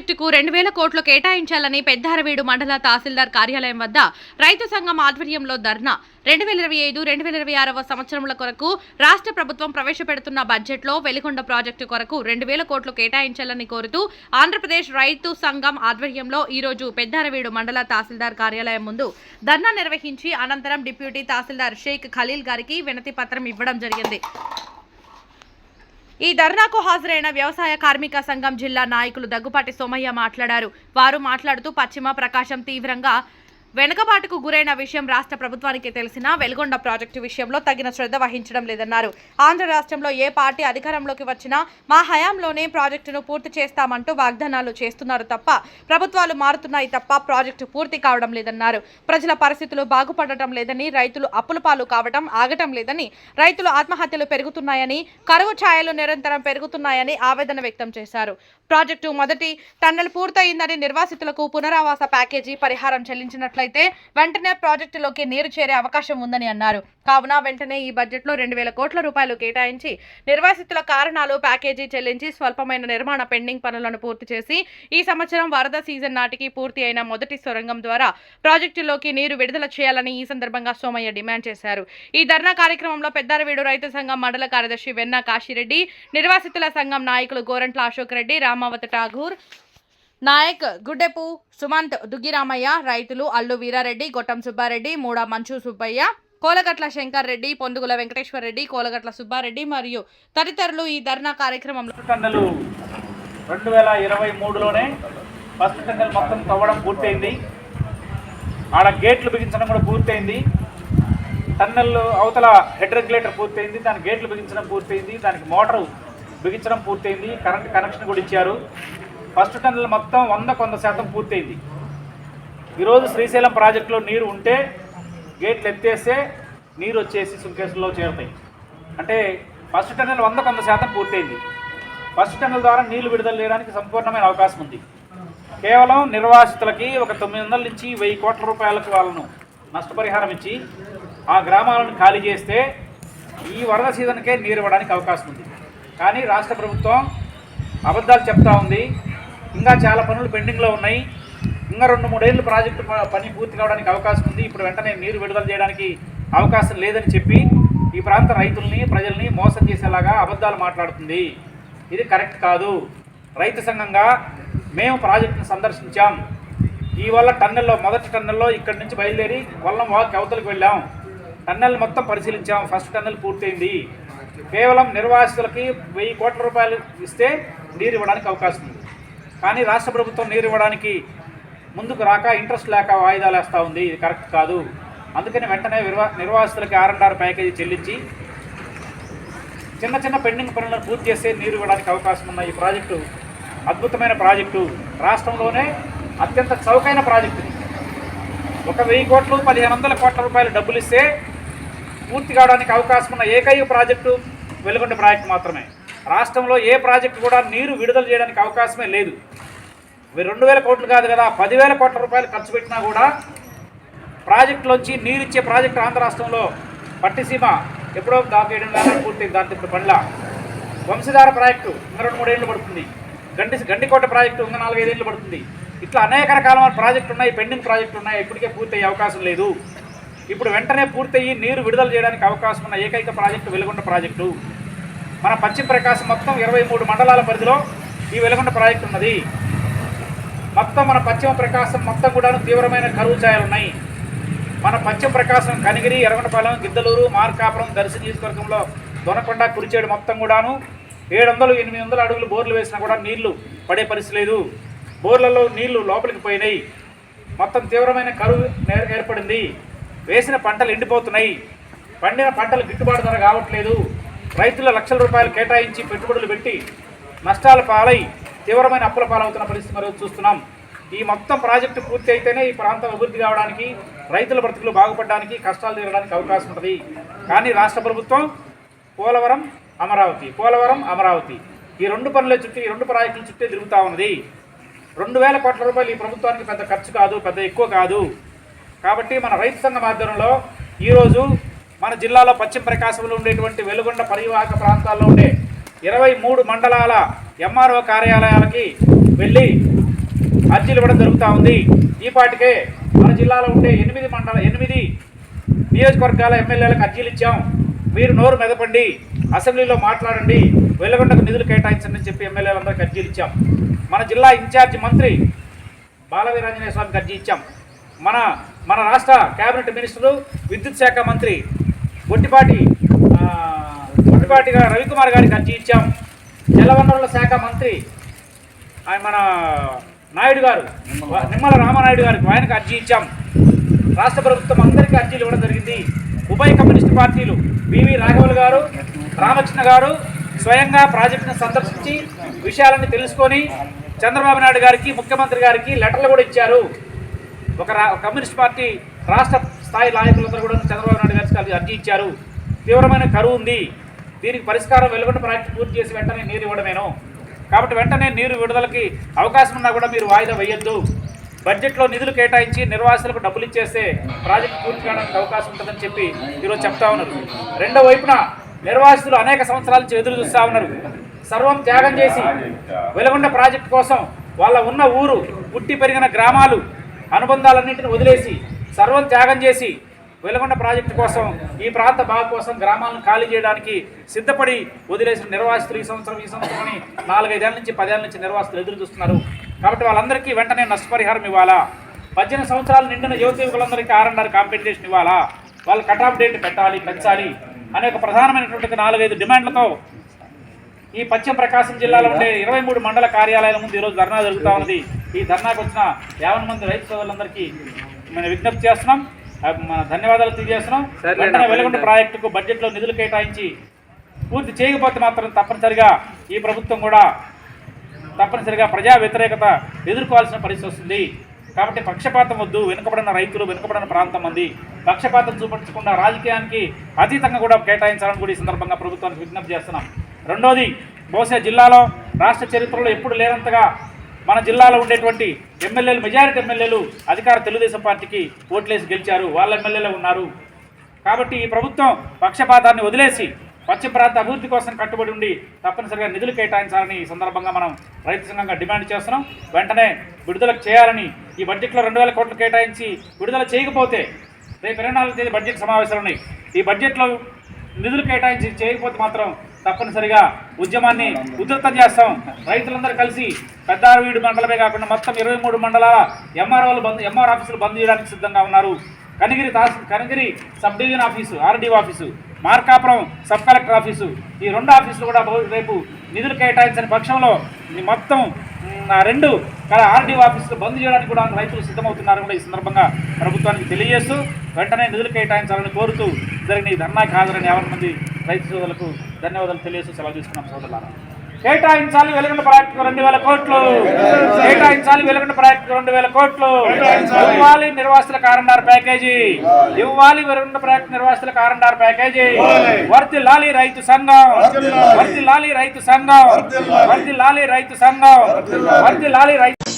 ప్రాజెక్టుకు రెండు వేల కోట్లు కేటాయించాలని పెద్దారవీడు మండల తహసీల్దార్ కార్యాలయం వద్ద రైతు సంఘం ఆధ్వర్యంలో ధర్నా. రెండు వేల ఇరవై ఐదు రెండు వేల ఇరవై ఆరవ సంవత్సరముల కొరకు రాష్ట్ర ప్రభుత్వం ప్రవేశపెడుతున్న బడ్జెట్లో వెలిగొండ ప్రాజెక్టు కొరకు రెండు వేల కోట్లు కేటాయించాలని కోరుతూ ఆంధ్రప్రదేశ్ రైతు సంఘం ఆధ్వర్యంలో ఈరోజు రోజు పెద్దారవీడు మండల తహసీల్దార్ కార్యాలయం ముందు ధర్నా నిర్వహించి అనంతరం డిప్యూటీ తహసీల్దార్ షేక్ ఖలీల్ గారికి వినతి పత్రం ఇవ్వడం జరిగింది. ఈ ధర్నాకు హాజరైన వ్యవసాయ కార్మిక సంఘం జిల్లా నాయకులు దగ్గుపాటి సోమయ్య మాట్లాడారు. వారు మాట్లాడుతూ పశ్చిమ ప్రకాశం తీవ్రంగా వెనుకబాటుకు గురైన విషయం రాష్ట్ర ప్రభుత్వానికి తెలిసినా వెల్గొండ ప్రాజెక్టు విషయంలో తగిన శ్రద్ధ వహించడం లేదన్నారు. ఆంధ్ర రాష్ట్రంలో ఏ పార్టీ అధికారంలోకి వచ్చినా మా హయాంలోనే ప్రాజెక్టును పూర్తి చేస్తామంటూ వాగ్దానాలు చేస్తున్నారు తప్ప ప్రభుత్వాలు మారుతున్నాయి తప్ప ప్రాజెక్టు పూర్తి కావడం లేదన్నారు. ప్రజల పరిస్థితులు బాగుపడటం లేదని రైతులు అప్పుల పాలు కావడం ఆగటం లేదని రైతులు ఆత్మహత్యలు పెరుగుతున్నాయని కరువు ఛాయలు నిరంతరం పెరుగుతున్నాయని ఆవేదన వ్యక్తం చేశారు. ప్రాజెక్టు మొదటి టన్నెల్ పూర్తయిందని నిర్వాసితులకు పునరావాస ప్యాకేజీ పరిహారం చెల్లించినట్లయితే వెంటనే ప్రాజెక్టులోకి నీరు చేరే అవకాశం ఉందని అన్నారు. కావున వెంటనే ఈ బడ్జెట్లో రెండు వేల కోట్ల రూపాయలు కేటాయించి నిర్వాసితుల కారణాలు ప్యాకేజీ చెల్లించి స్వల్పమైన నిర్మాణ పెండింగ్ పనులను పూర్తి చేసి ఈ సంవత్సరం వరద సీజన్ నాటికి పూర్తి అయిన మొదటి సొరంగం ద్వారా ప్రాజెక్టులోకి నీరు విడుదల చేయాలని ఈ సందర్భంగా సోమయ్య డిమాండ్ చేశారు. ఈ ధర్నా కార్యక్రమంలో పెద్దారవీడు రైతు సంఘం మండల కార్యదర్శి వెన్న కాశిరెడ్డి నిర్వాసితుల సంఘం నాయకులు గోరంట్ల అశోక్ రెడ్డి రామావతి ఠాగూర్ నాయక్ గుడ్డెపు సుమంత్ దుగ్గిరామయ్య రైతులు అల్లు వీరారెడ్డి గొట్టం సుబ్బారెడ్డి మూడా మంచు సుబ్బయ్య కోలగట్ల శంకర్ రెడ్డి పొందుగుల వెంకటేశ్వర రెడ్డి కోలగట్ల సుబ్బారెడ్డి మరియు తదితరులు ఈ ధర్నా కార్యక్రమంలో ఫస్ట్ రెండు వేల ఇరవై మూడులోనే ఫస్ట్ టన్నెల్ మొత్తం తవ్వడం పూర్తయింది. ఆడ గేట్లు బిగించడం కూడా పూర్తయింది. టన్నెల్ అవతల హెడ్ రెగ్యులేటర్ పూర్తయింది దాని గేట్లు బిగించడం పూర్తయింది దానికి మోటార్ బిగించడం పూర్తయింది కరెంట్ కనెక్షన్ కూడా ఇచ్చారు. ఫస్ట్ టన్నులు మొత్తం వంద కొంత శాతం పూర్తయింది. ఈరోజు శ్రీశైలం ప్రాజెక్టులో నీరు ఉంటే గేట్లు ఎత్తేస్తే నీరు వచ్చేసి సుంకేసులో చేరుతాయి. అంటే ఫస్ట్ టన్నులు వంద కొంత శాతం పూర్తయింది. ఫస్ట్ టన్నుల ద్వారా నీళ్ళు విడుదల చేయడానికి సంపూర్ణమైన అవకాశం ఉంది. కేవలం నిర్వాసితులకి ఒక తొమ్మిది వందల నుంచి వెయ్యి కోట్ల రూపాయలకు వాళ్ళను నష్టపరిహారం ఇచ్చి ఆ గ్రామాలను ఖాళీ చేస్తే ఈ వరద సీజన్కే నీరు ఇవ్వడానికి అవకాశం ఉంది. కానీ రాష్ట్ర ప్రభుత్వం అబద్ధాలు చెప్తా ఉంది. ఇంకా చాలా పనులు పెండింగ్లో ఉన్నాయి. ఇంకా రెండు మూడేళ్ళు ప్రాజెక్టు ప- పని పూర్తి కావడానికి అవకాశం ఉంది. ఇప్పుడు వెంటనే నీరు విడుదల చేయడానికి అవకాశం లేదని చెప్పి ఈ ప్రాంత రైతుల్ని ప్రజల్ని మోసం చేసేలాగా అబద్ధాలు మాట్లాడుతుంది. ఇది కరెక్ట్ కాదు. రైతు సంఘంగా మేము ప్రాజెక్టును సందర్శించాం. ఈ వల్ల టన్నెల్లో మొదటి టన్నెల్లో ఇక్కడి నుంచి బయలుదేరి కొల్లం వాక్ అవతలకు వెళ్ళాం. టన్నెల్ మొత్తం పరిశీలించాం. ఫస్ట్ టన్నెల్ పూర్తయింది. కేవలం నిర్వాసితులకి వెయ్యి కోట్ల రూపాయలు ఇస్తే నీరు ఇవ్వడానికి అవకాశం ఉంది. కానీ రాష్ట్ర ప్రభుత్వం నీరు ఇవ్వడానికి ముందుకు రాక ఇంట్రెస్ట్ లేక వాయిదాలు వేస్తూ ఉంది. ఇది కరెక్ట్ కాదు. అందుకని వెంటనే నిర్వా నిర్వాసితులకి ఆర్ఎండ్ఆర్ ప్యాకేజీ చెల్లించి చిన్న చిన్న పెండింగ్ పనులను పూర్తి చేస్తే నీరు ఇవ్వడానికి అవకాశం ఉన్న ఈ ప్రాజెక్టు అద్భుతమైన ప్రాజెక్టు. రాష్ట్రంలోనే అత్యంత చౌకైన ప్రాజెక్టు ఒక వెయ్యి కోట్లు పదిహేను వందల కోట్ల రూపాయలు డబ్బులు ఇస్తే పూర్తి కావడానికి అవకాశం ఉన్న ఏకైక ప్రాజెక్టు వెలుగొండ ప్రాజెక్టు మాత్రమే. రాష్ట్రంలో ఏ ప్రాజెక్టు కూడా నీరు విడుదల చేయడానికి అవకాశమే లేదు. మీరు రెండు వేల కోట్లు కాదు కదా పదివేల కోట్ల రూపాయలు ఖర్చు పెట్టినా కూడా ప్రాజెక్టులోంచి నీరు ఇచ్చే ప్రాజెక్టు ఆంధ్ర రాష్ట్రంలో పట్టిసీమ ఎప్పుడో దాకా ఏడు నెలలు పూర్తయింది దాంతో ఇప్పుడు బండ్ల వంశధార ప్రాజెక్టు ఇంకా రెండు మూడేళ్ళు పడుతుంది. గండి గండికోట ప్రాజెక్టు ఇంకా నాలుగైదేళ్ళు పడుతుంది. ఇట్లా అనేక రకాల ప్రాజెక్టులు ఉన్నాయి పెండింగ్ ప్రాజెక్టులు ఉన్నాయి ఇప్పటికే పూర్తయ్యే అవకాశం లేదు. ఇప్పుడు వెంటనే పూర్తయ్యి నీరు విడుదల చేయడానికి అవకాశం ఉన్న ఏకైక ప్రాజెక్టు వెలుగొండ ప్రాజెక్టు. మన పశ్చిమ ప్రకాశం మొత్తం ఇరవై మూడు మండలాల పరిధిలో ఈ వెలుగొండ ప్రాజెక్టు ఉన్నది. మొత్తం మన పశ్చిమ ప్రకాశం మొత్తం కూడా తీవ్రమైన కరువు ఛాయలు ఉన్నాయి. మన పశ్చిమ ప్రకాశం కనిగిరి ఎరగనపాలెం గిద్దలూరు మార్కాపురం దర్శి నియోజకవర్గంలో దొనకొండ కురిచేడు మొత్తం కూడాను ఏడు వందలు ఎనిమిది వందల అడుగులు బోర్లు వేసినా కూడా నీళ్ళు పడే పరిస్థితి లేదు. బోర్లలో నీళ్ళు లోపలికి పోయినాయి. మొత్తం తీవ్రమైన కరువు ఏర్పడింది. వేసిన పంటలు ఎండిపోతున్నాయి. పండిన పంటలు గిట్టుబాటు ధర కావట్లేదు. రైతుల లక్షల రూపాయలు కేటాయించి పెట్టుబడులు పెట్టి నష్టాల పాలై తీవ్రమైన అప్పుల పాలవుతున్న పరిస్థితి మరి చూస్తున్నాం. ఈ మొత్తం ప్రాజెక్టు పూర్తి అయితేనే ఈ ప్రాంతం అభివృద్ధి కావడానికి రైతుల బ్రతుకులు బాగుపడడానికి కష్టాలు తీరడానికి అవకాశం ఉంటుంది. కానీ రాష్ట్ర ప్రభుత్వం పోలవరం అమరావతి పోలవరం అమరావతి ఈ రెండు పనుల చుట్టూ ఈ రెండు ప్రాజెక్టుల చుట్టే తిరుగుతూ ఉన్నది. రెండు వేల కోట్ల రూపాయలు ఈ ప్రభుత్వానికి పెద్ద ఖర్చు కాదు పెద్ద ఎక్కువ కాదు. కాబట్టి మన రైతు సంఘం ఆధ్వర్యంలో ఈరోజు మన జిల్లాలో పశ్చిమ ప్రకాశంలో ఉండేటువంటి వెలుగొండ పరివాహక ప్రాంతాల్లో ఉండే ఇరవై మూడు మండలాల ఎంఆర్ఓ కార్యాలయాలకి వెళ్ళి అర్జీలు ఇవ్వడం జరుగుతూ ఉంది. ఈపాటికే మన జిల్లాలో ఉండే ఎనిమిది మండల ఎనిమిది నియోజకవర్గాల ఎమ్మెల్యేలకు అర్జీలు ఇచ్చాం. మీరు నోరు మెదపండి అసెంబ్లీలో మాట్లాడండి వెలుగొండకు నిధులు కేటాయించండి చెప్పి ఎమ్మెల్యేలందరికీ అర్జీలు ఇచ్చాం. మన జిల్లా ఇన్ఛార్జి మంత్రి బాలవీరాంజనేయ స్వామికి అర్జీ ఇచ్చాం. మన మన రాష్ట్ర కేబినెట్ మినిస్టరు విద్యుత్ శాఖ మంత్రి గొట్టిపాటి గా- రవికుమార్ గారికి అర్జీ ఇచ్చాం. జలవనరుల శాఖ మంత్రి ఆయన మన నాయుడు గారు నిమ్మల రామనాయుడు గారికి ఆయనకు అర్జీ ఇచ్చాం. రాష్ట్ర ప్రభుత్వం అందరికీ అర్జీలు ఇవ్వడం జరిగింది. ఉభయ కమ్యూనిస్ట్ పార్టీలు వివి రాఘవులు గారు రామకృష్ణ గారు స్వయంగా ప్రాజెక్టును సందర్శించి విషయాలన్నీ తెలుసుకొని చంద్రబాబు నాయుడు గారికి ముఖ్యమంత్రి గారికి లెటర్లు కూడా ఇచ్చారు. ఒక రా కమ్యూనిస్ట్ పార్టీ రాష్ట్ర స్థాయి నాయకులందరూ కూడా చంద్రబాబు నాయుడు గారికి అర్జీ ఇచ్చారు. తీవ్రమైన కరువు ఉంది. దీనికి పరిష్కారం వెలుగుండ ప్రాజెక్టు పూర్తి చేసి వెంటనే నీరు ఇవ్వడమేను. కాబట్టి వెంటనే నీరు విడుదలకి అవకాశం ఉన్నా కూడా మీరు వాయిదా వేయొద్దు. బడ్జెట్లో నిధులు కేటాయించి నిర్వాసులకు డబ్బులు ఇచ్చేస్తే ప్రాజెక్టు పూర్తి కావడానికి అవకాశం ఉంటుందని చెప్పి ఈరోజు చెప్తా ఉన్నారు. రెండో వైపున నిర్వాసితులు అనేక సంవత్సరాల నుంచి ఎదురు చూస్తూ ఉన్నారు. సర్వం త్యాగం చేసి వెలుగొండ ప్రాజెక్టు కోసం వాళ్ళ ఉన్న ఊరు పుట్టి పెరిగిన గ్రామాలు అనుబంధాలన్నింటిని వదిలేసి సర్వం త్యాగం చేసి వెలుగొండ ప్రాజెక్టు కోసం ఈ ప్రాంత బాగు కోసం గ్రామాలను ఖాళీ చేయడానికి సిద్ధపడి వదిలేసిన నిర్వాసితులు ఈ సంవత్సరం ఈ సంవత్సరం నాలుగైదేళ్ళ నుంచి పదేళ్ళ నుంచి నిర్వాసితులు ఎదురు చూస్తున్నారు. కాబట్టి వాళ్ళందరికీ వెంటనే నష్టపరిహారం ఇవ్వాలా? పద్దెనిమిది సంవత్సరాలు నిండిన యువత యువకులందరికీ ఆర్ఎన్ఆర్ కాంపెన్సేషన్ ఇవ్వాలా? వాళ్ళు కట్ ఆఫ్ డేట్ పెట్టాలి పెంచాలి అనే ఒక ప్రధానమైనటువంటి నాలుగైదు డిమాండ్లతో ఈ పశ్చిమ ప్రకాశం జిల్లాలో ఉండే ఇరవై మూడు మండల కార్యాలయాల ముందు ఈరోజు ధర్నా జరుగుతూ ఉన్నది. ఈ ధర్నాకు వచ్చిన యాభై మంది రైతు సోదరులందరికీ మనం విజ్ఞప్తి చేస్తున్నాం. మన ధన్యవాదాలు తెలియజేస్తున్నాం. వెంటనే వెలుగొండ ప్రాజెక్టుకు బడ్జెట్లో నిధులు కేటాయించి పూర్తి చేయకపోతే మాత్రం తప్పనిసరిగా ఈ ప్రభుత్వం కూడా తప్పనిసరిగా ప్రజా వ్యతిరేకత ఎదుర్కోవాల్సిన పరిస్థితి వస్తుంది. కాబట్టి పక్షపాతం వద్దు. వెనుకబడిన రైతులు వెనుకబడిన ప్రాంతం మంది. పక్షపాతం చూపించకుండా రాజకీయానికి అతీతంగా కూడా కేటాయించాలని కూడా ఈ సందర్భంగా ప్రభుత్వానికి విజ్ఞప్తి చేస్తున్నాం. రెండోది బహుశా జిల్లాలో రాష్ట్ర చరిత్రలో ఎప్పుడు లేనంతగా మన జిల్లాలో ఉండేటువంటి ఎమ్మెల్యేలు మెజారిటీ ఎమ్మెల్యేలు అధికార తెలుగుదేశం పార్టీకి ఓట్లేసి గెలిచారు. వాళ్ళ ఎమ్మెల్యేలే ఉన్నారు. కాబట్టి ఈ ప్రభుత్వం పక్షపాతాన్ని వదిలేసి పశ్చిమ ప్రాంత అభివృద్ధి కోసం కట్టుబడి ఉండి తప్పనిసరిగా నిధులు కేటాయించాలని ఈ సందర్భంగా మనం రైతు సంఘంగా డిమాండ్ చేస్తున్నాం. వెంటనే విడుదల చేయాలని ఈ బడ్జెట్లో రెండు వేల కోట్లు కేటాయించి విడుదల చేయకపోతే రేపు ఇరవై నాలుగు తేదీ బడ్జెట్ సమావేశాలు ఉన్నాయి. ఈ బడ్జెట్లో నిధులు కేటాయించి చేయకపోతే మాత్రం తప్పనిసరిగా ఉద్యమాన్ని ఉధృతం చేస్తాం. రైతులందరూ కలిసి పెద్దారవీడు మండలమే కాకుండా మొత్తం ఇరవై మూడు మండలాల ఎంఆర్ఓలు బంద్ ఎంఆర్ ఆఫీసులు బంద్ చేయడానికి సిద్ధంగా ఉన్నారు. Kanigiri తహసీ Kanigiri sub division office RDO office Markapuram sub collector office ఈ రెండు ఆఫీసులు కూడా రేపు నిధులు కేటాయించని పక్షంలో మొత్తం రెండు ఆర్డీఓ ఆఫీసులు బంద్ చేయడానికి కూడా రైతులు సిద్ధమవుతున్నారని కూడా ఈ సందర్భంగా ప్రభుత్వానికి తెలియజేస్తూ వెంటనే నిధులు కేటాయించాలని కోరుతూ జరిగిన ఈ ధర్నాకి హాజరైన యాభై మంది రైతు సోదరులకు ధన్యవాదాలు తెలియజేసి సెలవు తీసుకున్నాం సోదరులారా. కేటాయించాలి వెలుగుండ ప్రాజెక్టుకు రెండు వేల కోట్లు. కేటాయించాలి వెలుగుండ ప్రాజెక్టుకు రెండు వేల కోట్లు. ఇవ్వాలి నిర్వాసితుల కారండార్ ప్యాకేజీ. ఇవ్వాలి వెలుగుండ ప్రాజెక్టు నిర్వాసితుల కారండార్ ప్యాకేజీ. వర్తి లాలి రైతు సంఘం. వర్తి లాలి రైతు సంఘం. వర్తి లాలి రైతు సంఘం. వర్తి లాలి రైతు